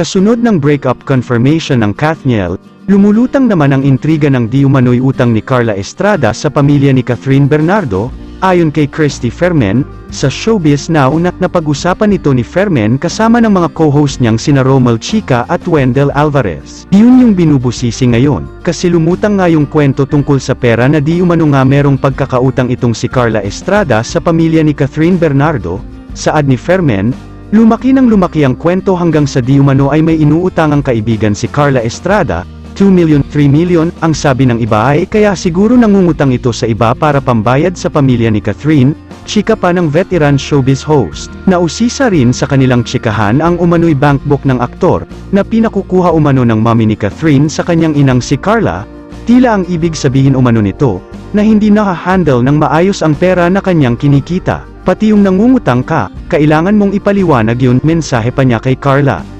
Kasunod ng breakup confirmation ng Kathniel, lumulutang naman ang intriga ng di umano'y utang ni Carla Estrada sa pamilya ni Catherine Bernardo, ayon kay Christy Fermen, sa Showbiz Now na napag-usapan ito ni Fermen kasama ng mga co-host niyang sina Romel Chica at Wendell Alvarez. Yun yung binubusisi ngayon, kasi lumutang nga yung kwento tungkol sa pera na di umano nga merong pagkakautang itong si Carla Estrada sa pamilya ni Catherine Bernardo, saad ni Fermen, Lumaki ng lumaki ang kwento hanggang sa di umano ay may inuutang ang kaibigan si Carla Estrada, 2 million, 3 million, ang sabi ng iba ay kaya siguro nangungutang ito sa iba para pambayad sa pamilya ni Catherine, chika pa ng veteran showbiz host. Nausisa rin sa kanilang chikahan ang umano'y bankbook ng aktor, na pinakukuha umano ng mami ni Catherine sa kanyang inang si Carla, tila ang ibig sabihin umano nito, na hindi nakahandle ng maayos ang pera na kanyang kinikita. Pati yung nangungutang ka, kailangan mong ipaliwanag yun, mensahe pa niya kay Carla.